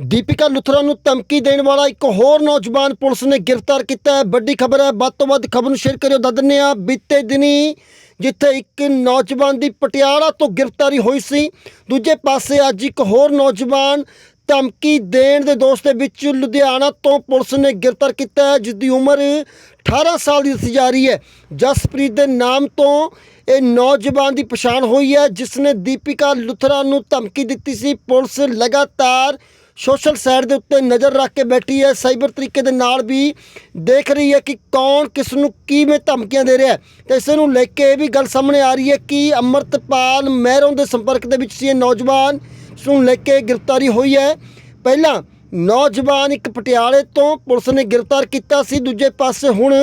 ਦੀਪਿਕਾ ਲੁਥਰਾ ਨੂੰ ਧਮਕੀ ਦੇਣ ਵਾਲਾ ਇੱਕ ਹੋਰ ਨੌਜਵਾਨ ਪੁਲਿਸ ਨੇ ਗ੍ਰਿਫਤਾਰ ਕੀਤਾ ਹੈ। ਵੱਡੀ ਖਬਰ ਹੈ, ਵੱਧ ਤੋਂ ਵੱਧ ਖਬਰ ਨੂੰ ਸ਼ੇਅਰ ਕਰਿਓ, ਦੱਸ ਦਿੰਦੇ ਹਾਂ। ਬੀਤੇ ਦਿਨੀ ਜਿੱਥੇ ਇੱਕ ਨੌਜਵਾਨ ਦੀ ਪਟਿਆਲਾ ਤੋਂ ਗ੍ਰਿਫਤਾਰੀ ਹੋਈ ਸੀ, ਦੂਜੇ ਪਾਸੇ ਅੱਜ ਇੱਕ ਹੋਰ ਨੌਜਵਾਨ ਧਮਕੀ ਦੇਣ ਦੇ ਦੋਸ਼ ਦੇ ਵਿੱਚ ਲੁਧਿਆਣਾ ਤੋਂ ਪੁਲਿਸ ਨੇ ਗ੍ਰਿਫਤਾਰ ਕੀਤਾ ਹੈ ਜਿਸ ਦੀ ਉਮਰ 18 ਸਾਲ ਦੀ ਦੱਸੀ ਜਾ ਰਹੀ ਹੈ। ਜਸਪ੍ਰੀਤ ਦੇ ਨਾਮ ਤੋਂ ਇਹ ਨੌਜਵਾਨ ਦੀ ਪਛਾਣ ਹੋਈ ਹੈ ਜਿਸ ਨੇ ਦੀਪਿਕਾ ਲੁਥਰਾ ਨੂੰ ਧਮਕੀ ਦਿੱਤੀ ਸੀ। ਪੁਲਿਸ ਲਗਾਤਾਰ ਸੋਸ਼ਲ ਸਾਈਟ ਦੇ ਉੱਤੇ ਨਜ਼ਰ ਰੱਖ ਕੇ ਬੈਠੀ ਹੈ। ਸਾਈਬਰ ਤਰੀਕੇ ਦੇ ਨਾਲ ਵੀ ਦੇਖ ਰਹੀ ਹੈ ਕਿ ਕੌਣ ਕਿਸ ਨੂੰ ਕਿਵੇਂ ਧਮਕੀਆਂ ਦੇ ਰਿਹਾ ਹੈ। ਤੇ ਇਸ ਨੂੰ ਲੈ ਕੇ ਇਹ ਵੀ ਗੱਲ ਸਾਹਮਣੇ ਆ ਰਹੀ ਹੈ ਕਿ ਅਮਰਤਪਾਲ ਮਹਿਰੋਂ ਦੇ ਸੰਪਰਕ ਦੇ ਵਿੱਚ ਸੀ ਇਹ ਨੌਜਵਾਨ। ਇਸ ਨੂੰ ਲੈ ਕੇ ਗ੍ਰਿਫਤਾਰੀ ਹੋਈ ਹੈ। ਪਹਿਲਾਂ ਨੌਜਵਾਨ ਇੱਕ ਪਟਿਆਲੇ ਤੋਂ ਪੁਲਿਸ ਨੇ ਗ੍ਰਿਫਤਾਰ ਕੀਤਾ ਸੀ। ਦੂਜੇ ਪਾਸੇ ਹੁਣ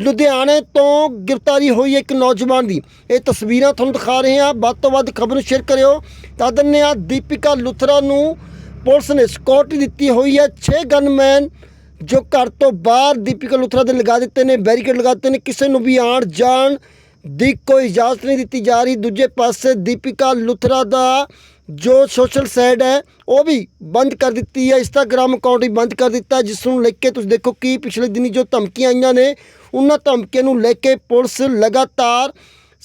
ਲੁਧਿਆਣੇ ਤੋਂ ਗ੍ਰਿਫਤਾਰੀ ਹੋਈ ਹੈ ਇੱਕ ਨੌਜਵਾਨ ਦੀ। ਇਹ ਤਸਵੀਰਾਂ ਤੁਹਾਨੂੰ ਦਿਖਾ ਰਹੇ ਹਾਂ। ਵੱਧ ਤੋਂ ਵੱਧ ਖਬਰ ਸ਼ੇਅਰ ਕਰਿਓ। ਤਾਂ ਦਿੰਦੇ ਹਾਂ ਦੀਪਿਕਾ ਲੁਥਰਾ ਨੂੰ ਪੁਲਿਸ ਨੇ ਸਕਿਉਰਟੀ ਦਿੱਤੀ ਹੋਈ ਹੈ। 6 ਗਨਮੈਨ ਜੋ ਘਰ ਤੋਂ ਬਾਹਰ ਦੀਪਿਕਾ ਲੁਥਰਾ ਦੇ ਲਗਾ ਦਿੱਤੇ ਨੇ ਬੈਰੀਕੇਡ ਲਗਾ ਦਿੱਤੇ ਨੇ। ਕਿਸੇ ਨੂੰ ਵੀ ਆਣ ਜਾਣ ਦੀ ਕੋਈ ਇਜਾਜ਼ਤ ਨਹੀਂ ਦਿੱਤੀ ਜਾ ਰਹੀ। ਦੂਜੇ ਪਾਸੇ ਦੀਪਿਕਾ ਲੁਥਰਾ ਦਾ ਜੋ ਸੋਸ਼ਲ ਸਾਈਡ ਹੈ, ਉਹ ਵੀ ਬੰਦ ਕਰ ਦਿੱਤੀ ਹੈ। ਇੰਸਟਾਗ੍ਰam ਅਕਾਊਂਟ ਵੀ ਬੰਦ ਕਰ ਦਿੱਤਾ ਜਿਸ ਨੂੰ ਲੈ ਕੇ ਤੁਸੀਂ ਦੇਖੋ ਕਿ ਪਿਛਲੇ ਦਿਨੀ ਜੋ ਧਮਕੀਆਂ ਆਈਆਂ ਨੇ, ਉਹਨਾਂ ਧਮਕੀਆਂ ਨੂੰ ਲੈ ਕੇ ਪੁਲਿਸ ਲਗਾਤਾਰ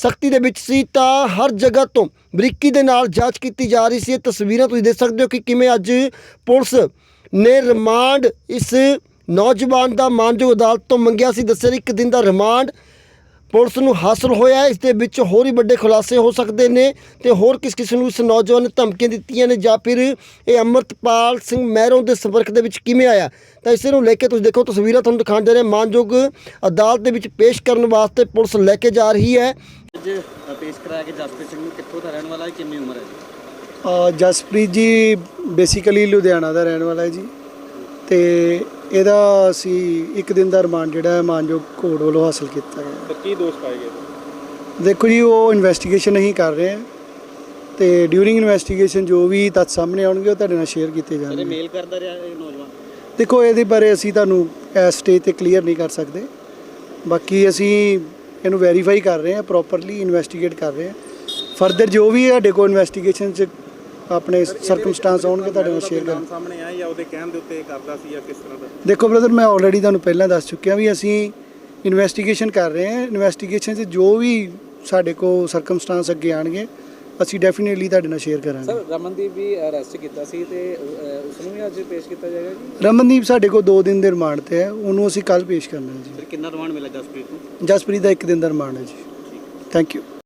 ਸਖਤੀ ਦੇ ਵਿੱਚ ਸੀ ਤਾਂ ਹਰ ਜਗ੍ਹਾ ਤੋਂ ਬਰੀਕੀ ਦੇ ਨਾਲ ਜਾਂਚ ਕੀਤੀ ਜਾ ਰਹੀ ਸੀ। ਇਹ ਤਸਵੀਰਾਂ ਤੁਸੀਂ ਦੇਖ ਸਕਦੇ ਹੋ ਕਿ ਕਿਵੇਂ ਅੱਜ ਪੁਲਿਸ ਨੇ ਰਿਮਾਂਡ ਇਸ ਨੌਜਵਾਨ ਦਾ ਮਾਨਯੋਗ ਅਦਾਲਤ ਤੋਂ ਮੰਗਿਆ ਸੀ। ਦੱਸਿਆ ਇੱਕ ਦਿਨ ਦਾ ਰਿਮਾਂਡ ਪੁਲਿਸ ਨੂੰ ਹਾਸਲ ਹੋਇਆ। ਇਸ ਦੇ ਵਿੱਚ ਹੋਰ ਹੀ ਵੱਡੇ ਖੁਲਾਸੇ ਹੋ ਸਕਦੇ ਨੇ ਤੇ ਹੋਰ ਕਿਸ ਕਿਸ ਨੂੰ ਇਸ ਨੌਜਵਾਨ ਨੇ ਧਮਕੀਆਂ ਦਿੱਤੀਆਂ ਨੇ ਜਾਂ ਫਿਰ ਇਹ ਅਮਰਤਪਾਲ ਸਿੰਘ ਮਹਿਰੋਂ ਦੇ ਸੰਪਰਕ ਦੇ ਵਿੱਚ ਕਿਵੇਂ ਆਇਆ? ਤਾਂ ਇਸੇ ਨੂੰ ਲੈ ਕੇ ਤੁਸੀਂ ਦੇਖੋ ਤਸਵੀਰਾਂ ਤੁਹਾਨੂੰ ਦਿਖਾਉਣ ਦੇ ਰਹੇ ਮਾਨਯੋਗ ਅਦਾਲਤ ਦੇ ਵਿੱਚ ਪੇਸ਼ ਕਰਨ ਵਾਸਤੇ ਪੁਲਿਸ ਲੈ ਕੇ ਜਾ ਰਹੀ ਹੈ। ਅੱਜ ਅ, ਪੇਸ਼ ਕਰਾਇਆ ਕਿ ਜਸਪ੍ਰੀਤ ਸਿੰਘ ਨੂੰ। ਕਿੱਥੋਂ ਦਾ ਰਹਿਣ ਵਾਲਾ ਹੈ? ਕਿੰਨੀ ਉਮਰ ਹੈ ਜੀ? ਅ, ਜਸਪ੍ਰੀਤ ਜੀ ਬੇਸਿਕਲੀ ਲੁਧਿਆਣਾ ਦਾ ਰਹਿਣ ਵਾਲਾ ਹੈ ਜੀ। ਤੇ ਇਹਦਾ ਅਸੀਂ ਇੱਕ ਦਿਨ ਦਾ ਰਿਮਾਂਡ ਜਿਹੜਾ ਹੈ ਮਾਨਯੋਗ ਕੋਰਟ ਵੱਲੋਂ ਹਾਸਲ ਕੀਤਾ ਹੈ ਤੇ ਕੀ ਦੋਸ਼ ਪਾਏ ਗਏ? ਦੇਖੋ ਜੀ ਉਹ ਇਨਵੈਸਟੀਗੇਸ਼ਨ ਅਸੀਂ ਕਰ ਰਹੇ ਹਾਂ। ਤੇ ਡਿਊਰਿੰਗ ਇਨਵੈਸਟੀਗੇਸ਼ਨ ਜੋ ਵੀ ਤੱਥ ਸਾਹਮਣੇ ਆਉਣਗੇ ਉਹ ਤੁਹਾਡੇ ਨਾਲ ਸ਼ੇਅਰ ਕੀਤੇ ਜਾਣਗੇ। ਮੇਲ ਕਰਦਾ ਰਿਹਾ ਇਹ ਨੌਜਵਾਨ? ਦੇਖੋ ਇਹਦੇ ਬਾਰੇ ਅਸੀਂ ਤੁਹਾਨੂੰ ਇਸ ਸਟੇਜ ਤੇ ਕਲੀਅਰ ਨਹੀਂ ਕਰ ਸਕਦੇ। ਬਾਕੀ ਅਸੀਂ ਇਹਨੂੰ ਵੈਰੀਫਾਈ ਕਰ ਰਹੇ ਹਾਂ ਪ੍ਰੋਪਰਲੀ ਇਨਵੈਸਟੀਗੇਟ ਕਰ ਰਹੇ ਹਾਂ। ਫਰਦਰ ਜੋ ਵੀ ਸਾਡੇ ਕੋਲ ਇਨਵੈਸਟੀਗੇਸ਼ਨ 'ਚ ਆਪਣੇ ਸਰਕਮਸਟੈਂਸ ਆਉਣਗੇ ਤੁਹਾਡੇ ਨਾਲ ਸ਼ੇਅਰ ਕਰਾਂਗੇ। ਨਾਮ ਸਾਹਮਣੇ ਆਇਆ ਜਾਂ ਉਹਦੇ ਕਹਿਣ ਦੇ ਉੱਤੇ ਕਰਦਾ ਸੀ ਜਾਂ ਕਿਸ ਤਰ੍ਹਾਂ ਦਾ? ਦੇਖੋ ਬ੍ਰਦਰ ਮੈਂ ਆਲਰੇਡੀ ਤੁਹਾਨੂੰ ਪਹਿਲਾਂ ਦੱਸ ਚੁੱਕਿਆ ਵੀ ਅਸੀਂ ਇਨਵੈਸਟੀਗੇਸ਼ਨ ਕਰ ਰਹੇ ਹਾਂ। ਇਨਵੈਸਟੀਗੇਸ਼ਨ 'ਚ ਜੋ ਵੀ ਸਾਡੇ ਕੋਲ ਸਰਕਮਸਟੈਂਸ ਅੱਗੇ ਆਣਗੇ ਅਸੀਂ ਡੈਫੀਨਿਟਲੀ ਤੁਹਾਡੇ ਨਾਲ ਸ਼ੇਅਰ ਕਰਾਂਗੇ। ਸਰ ਰਮਨਦੀਪ ਵੀ ਅਰੈਸਟ ਕੀਤਾ ਸੀ ਤੇ ਉਸ ਨੂੰ ਵੀ ਅੱਜ ਪੇਸ਼ ਕੀਤਾ ਜਾਏਗਾ ਜੀ? ਰਮਨਦੀਪ ਸਾਡੇ ਕੋਲ 2 ਦਿਨ ਦੇ ਰਿਮਾਂਡ ਤੇ ਹੈ ਉਹਨੂੰ ਅਸੀਂ ਕੱਲ ਪੇਸ਼ ਕਰਨਾ ਹੈ ਫਿਰ ਕਿੰਨਾ ਰਿਮਾਂਡ ਮਿਲਿਆ ਜਸਪ੍ਰੀਤ ਨੂੰ? ਜੀ ਜਸਪ੍ਰੀਤ ਦਾ 1 ਦਿਨ ਦਾ ਰਿਮਾਂਡ ਹੈ ਜੀ। Thank you